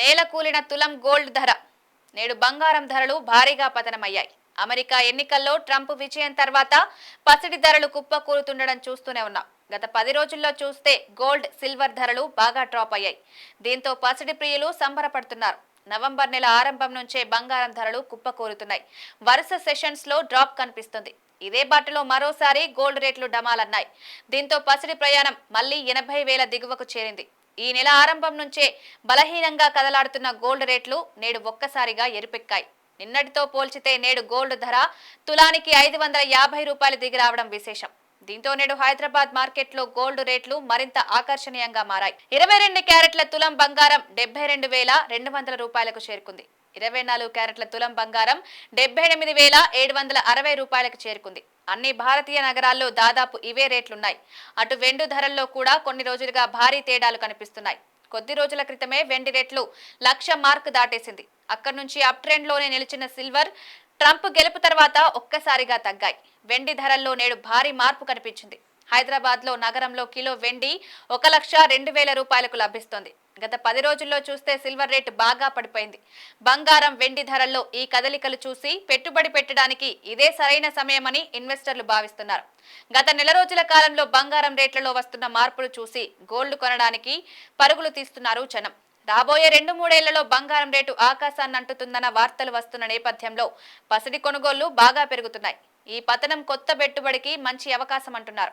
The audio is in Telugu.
నేల కూలిన తులం గోల్డ్ ధర. నేడు బంగారం ధరలు భారీగా పతనమయ్యాయి. అమెరికా ఎన్నికల్లో ట్రంప్ విజయం తర్వాత పసిడి ధరలు కుప్పకూరుతుండడం చూస్తూనే ఉన్నాం. గత పది రోజుల్లో చూస్తే గోల్డ్ సిల్వర్ ధరలు బాగా డ్రాప్ అయ్యాయి. దీంతో పసిడి ప్రియులు సంబరపడుతున్నారు. నవంబర్ నెల ఆరంభం నుంచే బంగారం ధరలు కుప్పకూరుతున్నాయి. వరుస సెషన్స్లో డ్రాప్ కనిపిస్తుంది. ఇదే బాటలో మరోసారి గోల్డ్ రేట్లు డమాలన్నాయి. దీంతో పసిడి ప్రయాణం మళ్ళీ ఎనభై వేల దిగువకు చేరింది. ఈ నెల ఆరంభం నుంచే బలహీనంగా కదలాడుతున్న గోల్డ్ రేట్లు నేడు ఒక్కసారిగా ఎరుపెక్కాయి. నిన్నటితో పోల్చితే నేడు గోల్డ్ ధర తులానికి ఐదు వందల యాభై రూపాయలు దిగి రావడం విశేషం. దీంతో నేడు హైదరాబాద్ మార్కెట్లో గోల్డ్ రేట్లు మరింత ఆకర్షణీయంగా మారాయి. ఇరవై రెండు క్యారెట్ల తులం బంగారం డెబ్బై రెండు వేల రెండు వందల రూపాయలకు చేరుకుంది. ఇరవై నాలుగు క్యారెట్ల తులం బంగారం డెబ్బై ఎనిమిది వేల ఏడు వందల అరవై రూపాయలకు చేరుకుంది. అన్ని భారతీయ నగరాల్లో దాదాపు ఇవే రేట్లున్నాయి. అటు వెండు ధరల్లో కూడా కొన్ని రోజులుగా భారీ తేడాలు కనిపిస్తున్నాయి. కొద్ది రోజుల క్రితమే వెండి రేట్లు లక్ష మార్క్ దాటేసింది. అక్కడి నుంచి అప్ ట్రెండ్లోనే నిలిచిన సిల్వర్ ట్రంప్ గెలుపు తర్వాత ఒక్కసారిగా తగ్గాయి. వెండి ధరల్లో నేడు భారీ మార్పు కనిపించింది. హైదరాబాద్లో నగరంలో కిలో వెండి ఒక లక్ష రెండు వేల రూపాయలకు లభిస్తోంది. గత పది రోజుల్లో చూస్తే సిల్వర్ రేటు బాగా పడిపోయింది. బంగారం వెండి ధరల్లో ఈ కదలికలు చూసి పెట్టుబడి పెట్టడానికి ఇదే సరైన సమయమని ఇన్వెస్టర్లు భావిస్తున్నారు. గత నెల రోజుల కాలంలో బంగారం రేట్లలో వస్తున్న మార్పులు చూసి గోల్డ్ కొనడానికి పరుగులు తీస్తున్నారు జనం. రాబోయే రెండు మూడేళ్ళలో బంగారం రేటు ఆకాశాన్ని అంటుతుందన్న వార్తలు వస్తున్న నేపథ్యంలో పసిడి కొనుగోళ్ళు బాగా పెరుగుతున్నాయి. ఈ పతనం కొత్త పెట్టుబడికి మంచి అవకాశం అంటున్నారు.